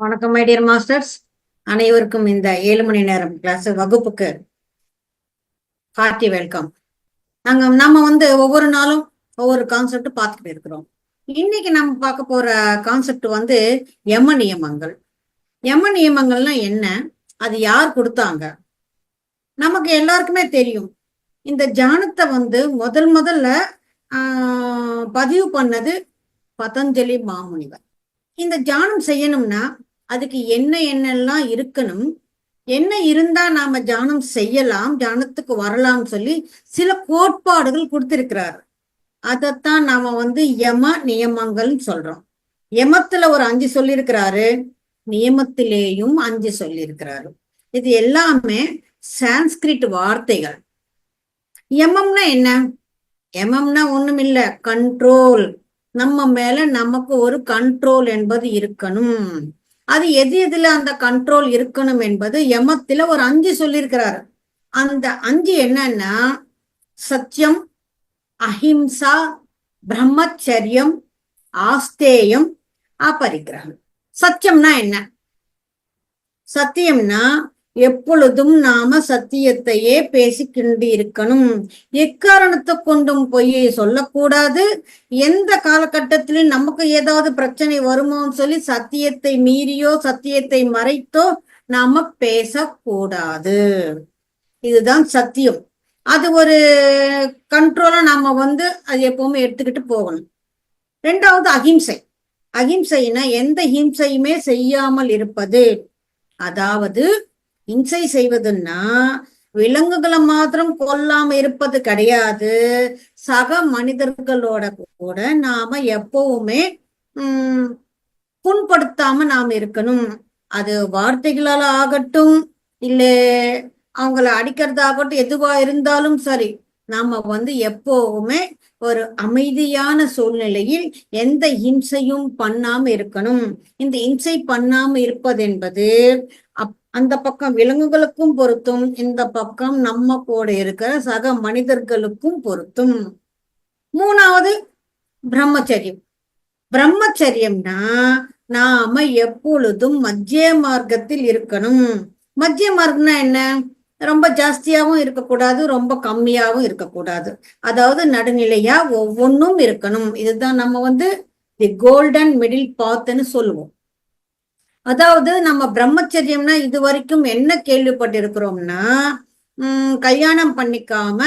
வணக்கம் my dear masters அனைவருக்கும் இந்த ஏழு மணி நேரம் கிளாஸ் வகுப்புக்கு ஹார்ட்டி வெல்கம் நாங்க நம்ம வந்து ஒவ்வொரு நாளும் ஒவ்வொரு கான்செப்ட் பார்த்துட்டு இருக்கிறோம். இன்னைக்கு நம்ம பார்க்க போற கான்செப்ட் வந்து எம நியமங்கள். எம நியமங்கள்னா என்ன? அது யார் கொடுத்தாங்க? நமக்கு எல்லாருக்குமே தெரியும். இந்த ஜானத்தை வந்து முதல் முதல்ல ஆஹ், பதிவு பண்ணது பதஞ்சலி மாமுனிவர். இந்த ஜானம் செய்யணும்னா அதுக்கு என்ன என்னெல்லாம் இருக்கணும் என்ன இருந்தா நாம ஜானம் செய்யலாம் ஜானத்துக்கு வரலாம் சொல்லி சில கோட்பாடுகள் கொடுத்திருக்கிறார். அதைத்தான் நாம வந்து யம நியமங்கள்னு சொல்றோம். யமத்துல ஒரு அஞ்சு சொல்லியிருக்கிறாரு நியமத்திலேயும் அஞ்சு சொல்லியிருக்கிறாரு. இது எல்லாமே சான்ஸ்கிரிட் வார்த்தைகள். யமம்னா என்ன? யமம்னா ஒண்ணும் இல்ல கண்ட்ரோல் நம்ம மேல நமக்கு ஒரு கண்ட்ரோல் என்பது இருக்கணும். அது எது எதுல அந்த கண்ட்ரோல் இருக்கணும் என்பது யமத்துல ஒரு அஞ்சு சொல்லியிருக்கிறாரு. அந்த அஞ்சு என்னன்னா சத்தியம் அஹிம்சா பிரம்மச்சரியம் ஆஸ்தேயம் அபரிக்கிரகம். சத்தியம்னா என்ன? சத்தியம்னா எப்பொழுதும் நாம சத்தியத்தையே பேசிக்கிண்டு இருக்கணும் எக்காரணத்தை கொண்டும் பொய்யை சொல்லக்கூடாது. எந்த காலகட்டத்திலும் நமக்கு ஏதாவது பிரச்சனை வருமோன்னு சொல்லி சத்தியத்தை மீறியோ சத்தியத்தை மறைத்தோ நாம பேசக்கூடாது. இதுதான் சத்தியம். அது ஒரு கண்ட்ரோலா நாம வந்து அது எப்பவுமே எடுத்துக்கிட்டு போகணும். ரெண்டாவது அகிம்சை. அகிம்சைனா எந்த ஹிம்சையுமே செய்யாமல் இருப்பது. அதாவது இம்சை செய்வதுன்னா விலங்குகளை மாத்திரம் கொல்லாம இருப்பது கிடையாது. சக மனிதர்களோட கூட நாம எப்பவுமே உம் புண்படுத்தாம நாம இருக்கணும். அது வார்த்தைகளால ஆகட்டும் இல்ல அவங்கள அடிக்கிறதாகட்டும் எதுவா இருந்தாலும் சரி நாம வந்து எப்பவுமே ஒரு அமைதியான சூழ்நிலையில் எந்த இம்சையும் பண்ணாம இருக்கணும். இந்த இம்சை பண்ணாம இருப்பது என்பது அந்த பக்கம் விலங்குகளுக்கும் பொருத்தும் இந்த பக்கம் நம்ம கூட இருக்கிற சக மனிதர்களுக்கும் பொருத்தும். மூணாவது பிரம்மச்சரியம். பிரம்மச்சரியம்னா நாம எப்பொழுதும் மத்திய மார்க்கத்தில் இருக்கணும். மத்திய மார்க்கம்னா என்ன? ரொம்ப ஜாஸ்தியாகவும் இருக்கக்கூடாது ரொம்ப கம்மியாகவும் இருக்கக்கூடாது. அதாவது நடுநிலையா ஒவ்வொன்றும் இருக்கணும். இதுதான் நம்ம வந்து தி கோல்டன் மிடில் பாத்னு சொல்லுவோம். அதாவது நம்ம பிரம்மச்சரியம்னா இது வரைக்கும் என்ன கேள்விப்பட்டிருக்கிறோம்னா உம் கல்யாணம் பண்ணிக்காம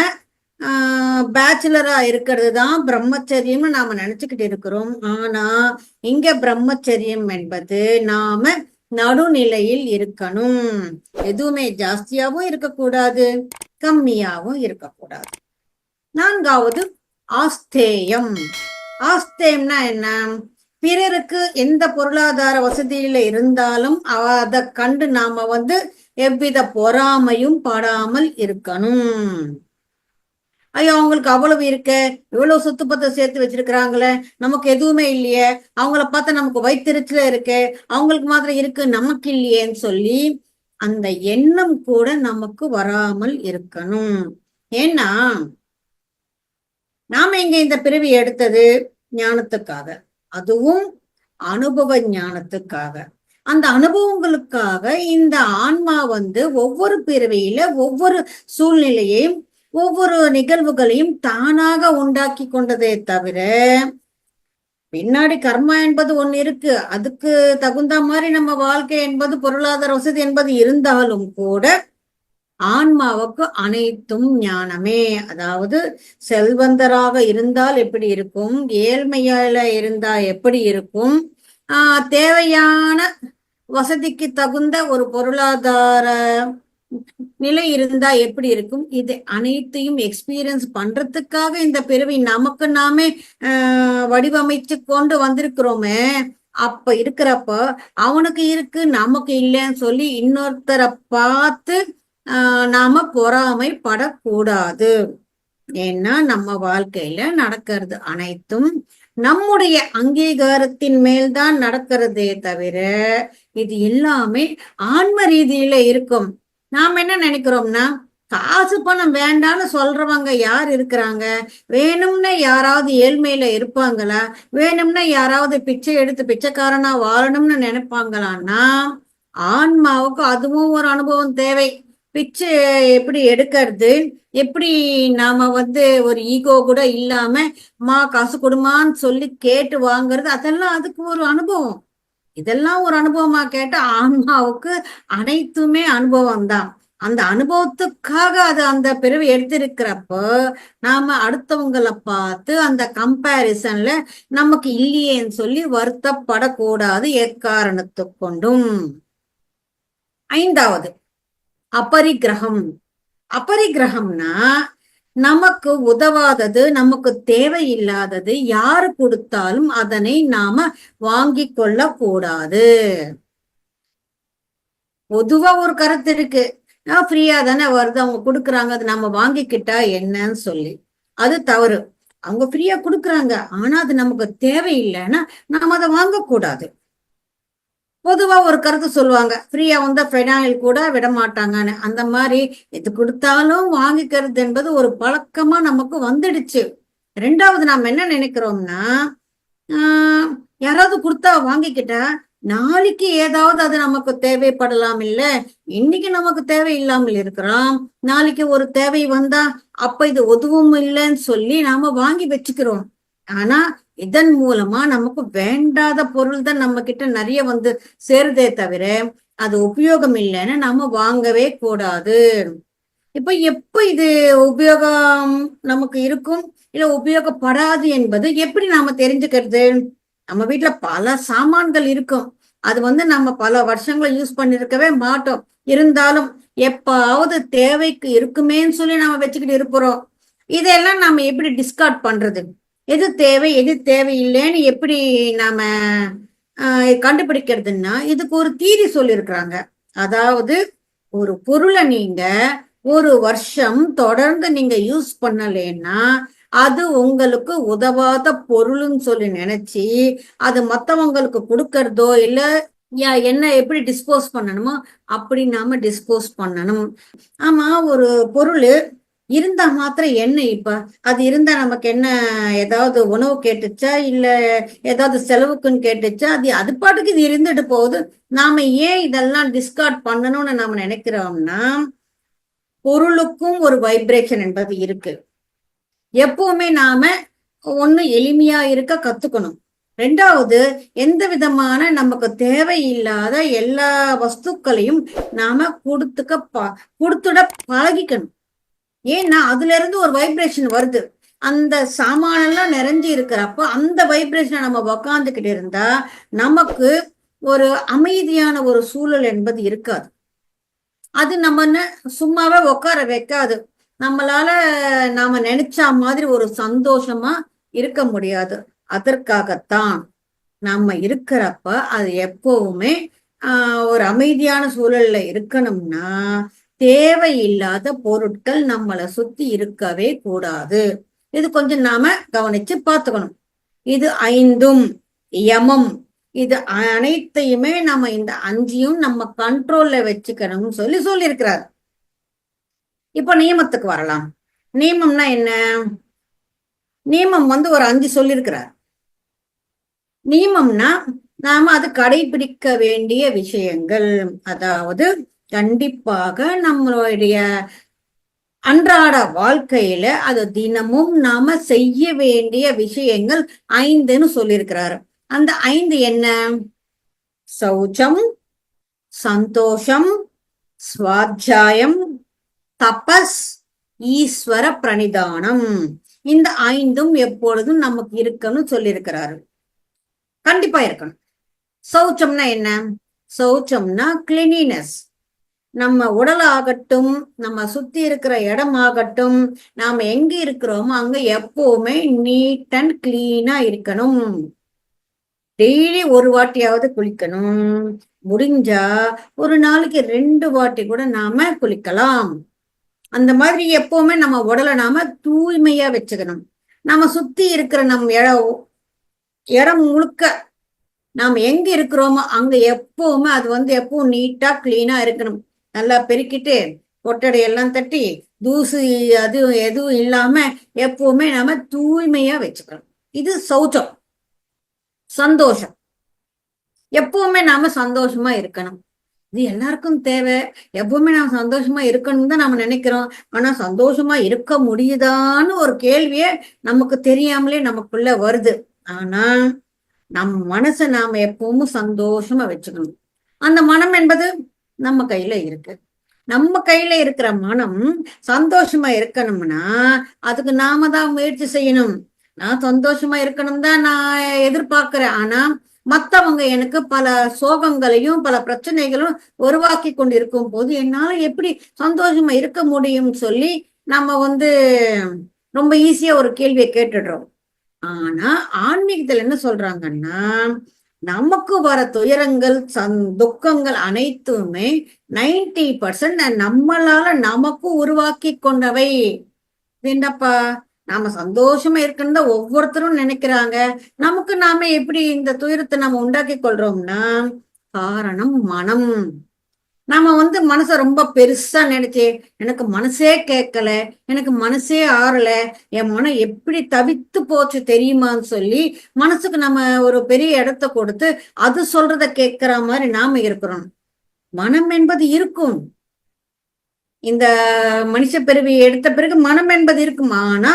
பேச்சுலரா இருக்கிறது தான் பிரம்மச்சரியம்னு நாம நினைச்சுக்கிட்டு இருக்கிறோம். ஆனா இங்க பிரம்மச்சரியம் என்பது நாம நடுநிலையில் இருக்கணும். எதுவுமே ஜாஸ்தியாவும் இருக்கக்கூடாது கம்மியாவும் இருக்கக்கூடாது. நான்காவது ஆஸ்தேயம். ஆஸ்தேயம்னா என்ன? பிறருக்கு எந்த பொருளாதார வசதியில இருந்தாலும் அதை கண்டு நாம வந்து எவ்வித பொறாமையும் படாமல் இருக்கணும். ஐயோ அவங்களுக்கு அவ்வளவு இருக்க? இவ்வளவு சொத்து பத்தை சேர்த்து வச்சிருக்கிறாங்களே? நமக்கு எதுவுமே இல்லையே. அவங்கள பார்த்தா நமக்கு வைத்திருச்சுல இருக்கு. அவங்களுக்கு மாத்திரம் இருக்கு நமக்கு இல்லையேன்னு சொல்லி அந்த எண்ணம் கூட நமக்கு வராமல் இருக்கணும். ஏன்னா நாம இங்க இந்த பிறவி எடுத்தது? ஞானத்துக்காக. அதுவும் அனுபவ ஞானத்துக்காக. அந்த அனுபவங்களுக்காக இந்த ஆன்மா வந்து ஒவ்வொரு பிறவியில ஒவ்வொரு சூழ்நிலையையும் ஒவ்வொரு நிகழ்வுகளையும் தானாக உண்டாக்கி கொண்டதே தவிர பின்னாடி கர்மா என்பது ஒண்ணு இருக்கு. அதுக்கு தகுந்த மாதிரி நம்ம வாழ்க்கை என்பது பொருளாதார வசதி என்பது இருந்தாலும் கூட ஆன்மாவுக்கு அனைத்தும் ஞானமே. அதாவது செல்வந்தராக இருந்தால் எப்படி இருக்கும்? ஏழ்மையால இருந்தா எப்படி இருக்கும்? ஆஹ் தேவையான வசதிக்கு தகுந்த ஒரு பொருளாதார நிலை இருந்தா எப்படி இருக்கும்? இது அனைத்தையும் எக்ஸ்பீரியன்ஸ் பண்றதுக்காக இந்த பிறவி நமக்கு நாமே ஆஹ் வடிவமைச்சு கொண்டு வந்திருக்கிறோமே. அப்ப இருக்கிறப்ப அவனுக்கு இருக்கு நமக்கு இல்லைன்னு சொல்லி இன்னொருத்தரை பார்த்து நாம பொறாமை படக்கூடாது ஏன்னா நம்ம வாழ்க்கையில நடக்கிறது அனைத்தும் நம்முடைய அங்கீகாரத்தின் மேல்தான் நடக்கிறதே தவிர இது எல்லாமே ஆன்ம ரீதியில இருக்கும். நாம் என்ன நினைக்கிறோம்னா காசு பணம் வேண்டாம்னு சொல்றவங்க யார் இருக்கிறாங்க? வேணும்னா யாராவது ஏழ்மையில இருப்பாங்களா? வேணும்னா யாராவது பிச்சை எடுத்து பிச்சைக்காரனா வாழணும்னு நினைப்பாங்களான்னா ஆன்மாவுக்கு அதுவும் ஒரு அனுபவம் தேவை. பிச்சு எப்படி எடுக்கிறது? எப்படி நாம வந்து ஒரு ஈகோ கூட இல்லாம மா காசு கொடுமான்னு சொல்லி கேட்டு வாங்குறது? அதெல்லாம் அதுக்கு ஒரு அனுபவம். இதெல்லாம் ஒரு அனுபவமா கேட்டா ஆன்மாவுக்கு அனைத்துமே அனுபவம் தான் அந்த அனுபவத்துக்காக அது அந்த பிறவி எடுத்திருக்கிறப்போ நாம அடுத்தவங்களை பார்த்து அந்த கம்பேரிசன்ல நமக்கு இல்லையேன்னு சொல்லி வருத்தப்படக்கூடாது எக்காரணத்து கொண்டும். ஐந்தாவது அபரிக்கிரகம் அபரிக்கிரகம்னா நமக்கு உதவாதது நமக்கு தேவையில்லாதது யாரு கொடுத்தாலும் அதனை நாம வாங்கி கொள்ள கூடாது பொதுவா ஒரு கருத்து இருக்கு. ஃப்ரீயா தானே வருது அவங்க கொடுக்குறாங்க அது நம்ம வாங்கிக்கிட்டா என்னன்னு சொல்லி. அது தவறு. அவங்க ஃப்ரீயா கொடுக்குறாங்க ஆனா அது நமக்கு தேவையில்லைன்னா நாம அதை வாங்கக்கூடாது. பொதுவா ஒரு கருத்து சொல்லுவாங்க. ஃப்ரீயா வந்த ஃபெனாயில் கூட விட மாட்டாங்கன்னு. அந்த மாதிரி எது கொடுத்தாலும் வாங்கிக்கிறது என்பது ஒரு பழக்கமா நமக்கு வந்துடுச்சு. ரெண்டாவது நாம் என்ன நினைக்கிறோம்னா ஆஹ் யாராவது கொடுத்தா வாங்கிக்கிட்டா நாளைக்கு ஏதாவது அது நமக்கு தேவைப்படலாம் இல்ல. இன்னைக்கு நமக்கு தேவை இல்லாமல் இருக்கிறோம். நாளைக்கு ஒரு தேவை வந்தா அப்ப இது உதவும் இல்லைன்னு சொல்லி நாம வாங்கி வச்சுக்கிறோம். ஆனா இதன் மூலமா நமக்கு வேண்டாத பொருள் தான் நம்ம கிட்ட நிறைய வந்து சேருதே தவிர அது உபயோகம் இல்லைன்னு நாம வாங்கவே கூடாது. இப்ப எப்ப இது உபயோகம் நமக்கு இருக்கும்? இல்ல உபயோகப்படாது என்பது எப்படி நாம தெரிஞ்சுக்கிறது? நம்ம வீட்டுல பல சாமான்கள் இருக்கும். அது வந்து நம்ம பல வருஷங்களை யூஸ் பண்ணிருக்கவே மாட்டோம். இருந்தாலும் எப்பாவது தேவைக்கு இருக்குமேன்னு சொல்லி நம்ம வச்சுக்கிட்டு இருப்போம் இதெல்லாம் நாம எப்படி டிஸ்கார்ட் பண்றது? எது தேவை எது தேவையில்லைன்னு எப்படி நாம கண்டுபிடிக்கிறதுன்னா இதுக்கு ஒரு தீரி சொல்லியிருக்கிறாங்க அதாவது ஒரு பொருளை நீங்க ஒரு வருஷம் தொடர்ந்து நீங்க யூஸ் பண்ணலைன்னா அது உங்களுக்கு உதவாத பொருள்னு சொல்லி நினைச்சு அது மத்தவங்களுக்கு கொடுக்கறதோ இல்ல என்ன எப்படி டிஸ்போஸ் பண்ணணுமோ அப்படி நாம டிஸ்போஸ் பண்ணணும். ஆமா ஒரு பொருள் இருந்தா மாத்திரம் என்ன இப்ப? அது இருந்தா நமக்கு என்ன ஏதாவது உணவு கேட்டுச்சா? இல்ல ஏதாவது செலவுக்குன்னு கேட்டுச்சா? அது அது பாட்டுக்கு இது இருந்துட்டு போகுது. நாம ஏன் இதெல்லாம் டிஸ்கார்ட் பண்ணணும்னு நாம நினைக்கிறோம்னா பொருளுக்கும் ஒரு வைப்ரேஷன் என்பது இருக்கு. எப்பவுமே நாம ஒண்ணு எளிமையா இருக்க கத்துக்கணும். ரெண்டாவது எந்த விதமான நமக்கு தேவையில்லாத எல்லா வஸ்துக்களையும் நாம கொடுத்துக்க ப கொடுத்துட பழகிக்கணும். ஏன்னா அதுல இருந்து ஒரு வைப்ரேஷன் வருது. அந்த சாமானெல்லாம் நிறைஞ்சு இருக்கிறப்ப அந்த வைப்ரேஷனை நம்ம உக்காந்துக்கிட்டு இருந்தா நமக்கு ஒரு அமைதியான ஒரு சூழல் என்பது இருக்காது. அது நம்ம சும்மாவே உட்கார வைக்காது. நம்மளால நாம நினைச்ச மாதிரி ஒரு சந்தோஷமா இருக்க முடியாது. அதற்காகத்தான் நம்ம இருக்கிறப்ப அது எப்பவுமே ஆஹ் ஒரு அமைதியான சூழல்ல இருக்கணும்னா தேவையில்லாத பொருட்கள் நம்மளை சுத்தி இருக்கவே கூடாது. இது கொஞ்சம் நாம கவனிச்சு பார்த்துக்கணும். இது ஐந்தும் யமம். இது அனைத்தையுமே நம்ம இந்த அஞ்சையும் நம்ம கண்ட்ரோல்ல வச்சுக்கணும்னு சொல்லி சொல்லியிருக்கிறார். இப்ப நியமத்துக்கு வரலாம். நியமம்னா என்ன? நியமம் வந்து ஒரு அஞ்சு சொல்லியிருக்கிறார். நியமம்னா நாம அது கடைபிடிக்க வேண்டிய விஷயங்கள். அதாவது கண்டிப்பாக நம்மளுடைய அன்றாட வாழ்க்கையில அது தினமும் நாம செய்ய வேண்டிய விஷயங்கள் ஐந்துன்னு சொல்லியிருக்கிறாரு. அந்த ஐந்து என்ன? சௌச்சம் சந்தோஷம் சுவாத்தியாயம் தபஸ் ஈஸ்வர பிரணிதானம். இந்த ஐந்தும் எப்பொழுதும் நமக்கு இருக்கணும்னு சொல்லியிருக்கிறாரு. கண்டிப்பா இருக்கணும். சௌச்சம்னா என்ன? சௌச்சம்னா கிளினினஸ் நம்ம உடல் ஆகட்டும் நம்ம சுத்தி இருக்கிற இடம் ஆகட்டும் நாம எங்க இருக்கிறோமோ அங்க எப்பவுமே நீட் அண்ட் கிளீனா இருக்கணும். டெய்லி ஒரு வாட்டியாவது குளிக்கணும். முடிஞ்சா ஒரு நாளைக்கு ரெண்டு வாட்டி கூட நாம குளிக்கலாம். அந்த மாதிரி எப்பவுமே நம்ம உடலை நாம தூய்மையா வச்சுக்கணும். நம்ம சுத்தி இருக்கிற நம் இடம் இடம் முழுக்க நாம் எங்க இருக்கிறோமோ அங்க எப்பவுமே அது வந்து எப்பவும் நீட்டா கிளீனா இருக்கணும். நல்லா பெருக்கிட்டு கொட்டடை எல்லாம் தட்டி தூசு அது எதுவும் இல்லாம எப்பவுமே நாம தூய்மையா வச்சுக்கணும். இது சௌச்சம். சந்தோஷம். எப்பவுமே நாம சந்தோஷமா இருக்கணும். இது எல்லாருக்கும் தேவை. எப்பவுமே நாம சந்தோஷமா இருக்கணும் தான் நாம நினைக்கிறோம். ஆனா சந்தோஷமா இருக்க முடியுதான்னு ஒரு கேள்வியே நமக்கு தெரியாமலே நமக்குள்ள வருது. ஆனா நம் மனசை நாம எப்பவும் சந்தோஷமா வச்சுக்கணும். அந்த மனம் என்பது நம்ம கையில இருக்கு. நம்ம கையில இருக்கிற மனம் சந்தோஷமா இருக்கணும்னா அதுக்கு நாம தான் முயற்சி செய்யணும். நான் சந்தோஷமா இருக்கணும் தான் நான் எதிர்பார்க்கிறேன். ஆனா மத்தவங்க எனக்கு பல சோகங்களையும் பல பிரச்சனைகளும் உருவாக்கி கொண்டு இருக்கும் போது என்னால எப்படி சந்தோஷமா இருக்க முடியும் சொல்லி நம்ம வந்து ரொம்ப ஈஸியா ஒரு கேள்வியை கேட்டுடுறோம். ஆனா ஆன்மீகத்துல என்ன சொல்றாங்கன்னா நமக்கு வர துயரங்கள் சந் துக்கங்கள் அனைத்துமே நைன்டி பர்சன்ட் நம்மளால நமக்கு உருவாக்கி கொண்டவை. என்னப்பா? நாம சந்தோஷமா இருக்குன்னு தான் ஒவ்வொருத்தரும் நினைக்கிறாங்க. நமக்கு நாம எப்படி இந்த துயரத்தை நம்ம உண்டாக்கி கொள்றோம்னா காரணம் மனம். நாம வந்து மனச ரொம்ப பெருசா நினைச்சு எனக்கு மனசே கேட்கல எனக்கு மனசே ஆறல என் மனம் எப்படி தவித்து போச்சு தெரியுமான்னு சொல்லி மனசுக்கு நம்ம ஒரு பெரிய இடத்த கொடுத்து அது சொல்றத கேட்கிற மாதிரி நாம இருக்கிறோம். மனம் என்பது இருக்கும். இந்த மனுஷ பிறவி எடுத்த பிறகு மனம் என்பது இருக்கும். ஆனா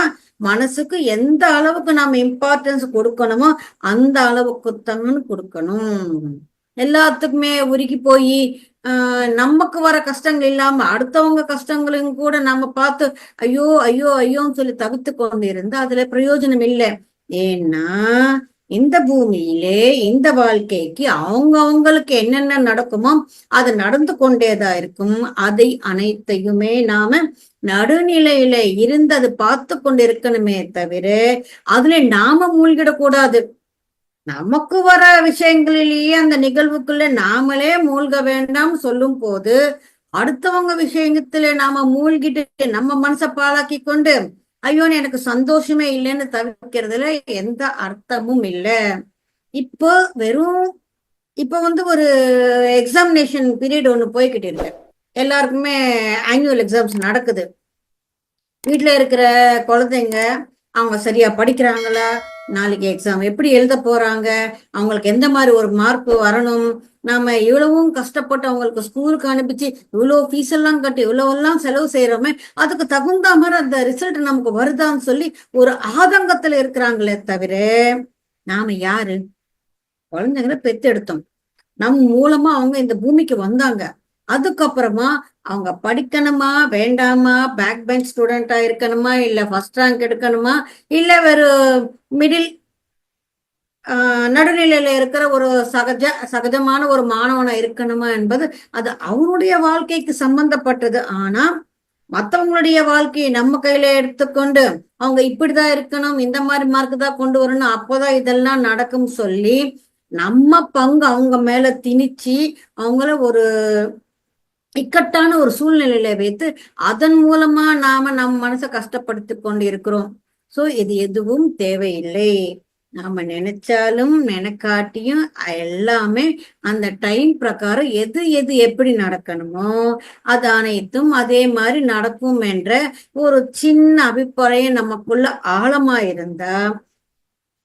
மனசுக்கு எந்த அளவுக்கு நாம இம்பார்ட்டன்ஸ் கொடுக்கணுமோ அந்த அளவுக்கு தான் கொடுக்கணும். எல்லாத்துக்குமே உருகி போய் நமக்கு வர கஷ்டங்கள் இல்லாம அடுத்தவங்க கஷ்டங்களையும் கூட நம்ம பார்த்து ஐயோ ஐயோ ஐயோன்னு சொல்லி தவித்து கொண்டு இருந்தா அதுல பிரயோஜனம் இல்லை. ஏன்னா இந்த பூமியிலே இந்த வாழ்க்கைக்கு அவங்க அவங்களுக்கு என்னென்ன நடக்குமோ அது நடந்து கொண்டேதா இருக்கும். அதை அனைத்தையுமே நாம நடுநிலையில இருந்து அது பார்த்து கொண்டு இருக்கணுமே தவிர அதுல நாம மூழ்கிடக்கூடாது. நமக்கு வர விஷயங்களிலேயே அந்த நிகழ்வுக்குள்ள நாமளே மூழ்க வேண்டாம் சொல்லும் போது அடுத்தவங்க விஷயத்துல நாம மூழ்கிட்டு நம்ம மனசை பாழாக்கி கொண்டு ஐயோன்னு எனக்கு சந்தோஷமே இல்லைன்னு தவிர்க்கிறதுல எந்த அர்த்தமும் இல்லை. இப்போ வெறும் இப்போ வந்து ஒரு எக்ஸாமினேஷன் பீரியட் ஒன்று போய்கிட்டு இருக்கு. எல்லாருக்குமே ஆனுவல் எக்ஸாம்ஸ் நடக்குது. வீட்டில் இருக்கிற குழந்தைங்க அவங்க சரியா படிக்கிறாங்களா? நாளைக்கு எக்ஸாம் எப்படி எழுத போறாங்க? அவங்களுக்கு எந்த மாதிரி ஒரு மார்க் வரணும்? நாம இவ்வளவும் கஷ்டப்பட்டு அவங்களுக்கு ஸ்கூலுக்கு அனுப்பிச்சு இவ்வளவு ஃபீஸ் எல்லாம் கட்டி இவ்வளவு எல்லாம் செலவு செய்யறோமே அதுக்கு தகுந்த மாதிரி அந்த ரிசல்ட் நமக்கு வருதான்னு சொல்லி ஒரு ஆதங்கத்துல இருக்கிறாங்களே தவிர நாம யாரு? குழந்தைங்களை பெத்தெடுத்தோம் நம் மூலமா அவங்க இந்த பூமிக்கு வந்தாங்க. அதுக்கப்புறமா அவங்க படிக்கணுமா வேண்டாமா பேக் பெஞ்ச் ஸ்டூடெண்டா இருக்கணுமா இல்ல ஃபர்ஸ்ட் ரேங்க் எடுக்கணுமா இல்ல வெறும் மிடில் நடுநிலையில இருக்கிற ஒரு சகஜ சகஜமான ஒரு மாணவனா இருக்கணுமா என்பது அது அவனுடைய வாழ்க்கைக்கு சம்பந்தப்பட்டது. ஆனா மத்தவங்களுடைய வாழ்க்கையை நம்ம கையில எடுத்துக்கொண்டு அவங்க இப்படிதான் இருக்கணும் இந்த மாதிரி மார்க் தான் கொண்டு வரணும் அப்போதான் இதெல்லாம் நடக்கும் சொல்லி நம்ம பங்கு அவங்க மேல திணிச்சு அவங்கள ஒரு இக்கட்டான ஒரு சூழ்நிலையில வைத்து அதன் மூலமா நாம நம் மனசை கஷ்டப்படுத்தி கொண்டு இருக்கிறோம் சோ இது எதுவும் தேவையில்லை. நாம நினைச்சாலும் நினைக்காட்டியும் எல்லாமே அந்த டைம் பிரகாரம் எது எது எப்படி நடக்கணுமோ அது அனைத்தும் அதே மாதிரி நடக்கும் என்ற ஒரு சின்ன அபிப்பிராயம் நமக்குள்ள ஆழமா இருந்தா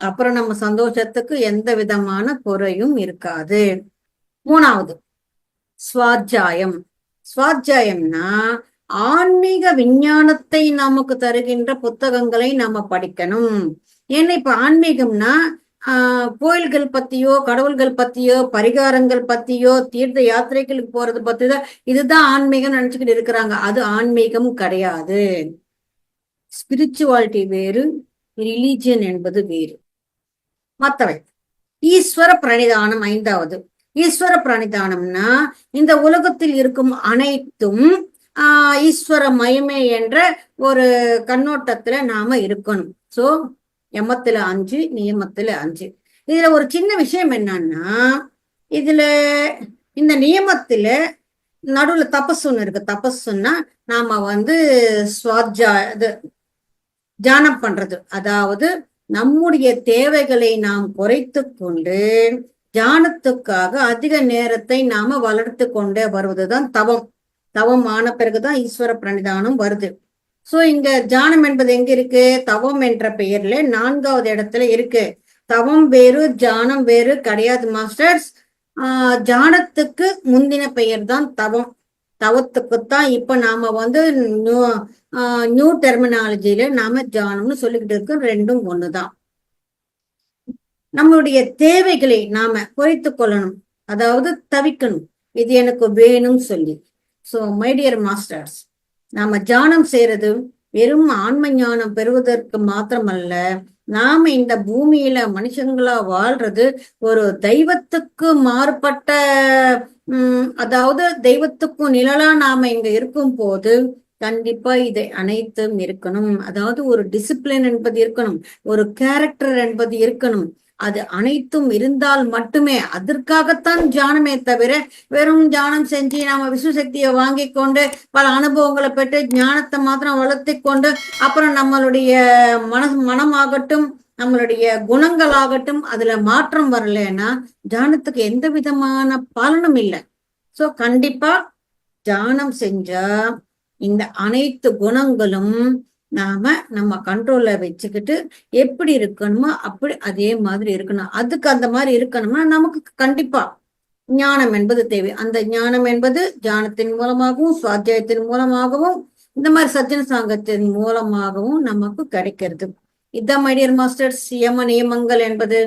அப்புறம் நம்ம சந்தோஷத்துக்கு எந்த விதமான குறையும் இருக்காது. மூணாவது சுவாத்தியாயம். சுவாத்தியாயம்னா ஆன்மீக விஞ்ஞானத்தை நமக்கு தருகின்ற புத்தகங்களை நாம படிக்கணும். ஏன்னா இப்ப ஆன்மீகம்னா ஆஹ் கோயில்கள் பத்தியோ கடவுள்கள் பத்தியோ பரிகாரங்கள் பத்தியோ தீர்த்த யாத்திரைகளுக்கு போறது பத்தி தான் இதுதான் ஆன்மீகம் நினைச்சுக்கிட்டு இருக்கிறாங்க. அது ஆன்மீகம் கிடையாது. ஸ்பிரிச்சுவாலிட்டி வேறு ரிலீஜியன் என்பது வேறு. மற்றவை ஈஸ்வர பிரணிதானம் ஐந்தாவது. ஈஸ்வர பிரணிதானம்னா இந்த உலகத்தில் இருக்கும் அனைத்தும் ஆஹ் ஈஸ்வர மயமே என்ற ஒரு கண்ணோட்டத்துல நாம இருக்கணும். சோ யமத்துல அஞ்சு நியமத்துல அஞ்சு. இதுல ஒரு சின்ன விஷயம் என்னன்னா இதுல இந்த நியமத்துல நடுவுல தபசுன்னு இருக்கு. தபசுன்னா நாம வந்து சுவாஜா இது தியானம் பண்றது. அதாவது நம்முடைய தேவைகளை நாம் குறைத்து கொண்டு தியானத்துக்காக அதிக நேரத்தை நாம வளர்த்து கொண்டே வருவதுதான் தவம். தவம் ஆன பிறகுதான் ஈஸ்வர பிரணிதானம் வருது. சோ இங்க ஜானம் என்பது எங்க இருக்கு? தவம் என்ற பெயர்ல நான்காவது இடத்துல இருக்கு. தவம் வேறு ஜானம் வேறு கிடையாது மாஸ்டர்ஸ் ஆஹ் ஜானத்துக்கு முந்தின பெயர் தான் தவம். தவத்துக்குத்தான் இப்ப நாம வந்து நியூ ஆஹ் நியூ டெர்மினாலஜில நாம ஜானம்னு சொல்லிக்கிட்டு இருக்கோம். ரெண்டும் ஒண்ணுதான். நம்மளுடைய தேவைகளை நாம குறைத்து கொள்ளணும். அதாவது தவிக்கணும். இது எனக்கு வேணும்னு சொல்லி. சோ மைடியர் மாஸ்டர்ஸ் நாம தியானம் செய்யறது வெறும் ஆன்ம ஞானம் பெறுவதற்கு மாத்திரமல்ல. நாம இந்த பூமியில மனுஷங்களா வாழ்றது ஒரு தெய்வத்துக்கு மாறுபட்ட உம் அதாவது தெய்வத்துக்கும் நிழலா நாம இங்க இருக்கும் போது கண்டிப்பா இதை அனைத்தும் இருக்கணும். அதாவது ஒரு டிசிப்ளின் என்பது இருக்கணும். ஒரு கேரக்டர் என்பது இருக்கணும். அது அனைத்தும் இருந்தால் மட்டுமே அதற்காகத்தான் ஜானமே தவிர வெறும் ஜானம் செஞ்சு நாம விஷ்ணு சக்தியை வாங்கி கொண்டு பல அனுபவங்களை பெற்று ஞானத்தை மாத்திரம் வளர்த்தி கொண்டு அப்புறம் நம்மளுடைய மன மனமாகட்டும் நம்மளுடைய குணங்களாகட்டும் அதுல மாற்றம் வரலன்னா ஜானத்துக்கு எந்த விதமான பலனும் இல்லை. சோ கண்டிப்பா தியானம் செஞ்சா இந்த அனைத்து குணங்களும் நாம நம்ம கண்ட்ரோல்ல வச்சுக்கிட்டு எப்படி இருக்கணுமோ அப்படி அதே மாதிரி இருக்கணும். அதுக்கு அந்த மாதிரி இருக்கணும்னா நமக்கு கண்டிப்பா ஞானம் என்பது தேவை. அந்த ஞானம் என்பது தியானத்தின் மூலமாகவும் சுவாத்தியாயத்தின் மூலமாகவும் இந்த மாதிரி சஜ்ஜன சாங்கத்தின் மூலமாகவும் நமக்கு கிடைக்கிறது. இதான் மைடியர் மாஸ்டர்ஸ் யம நியமங்கள் என்பது.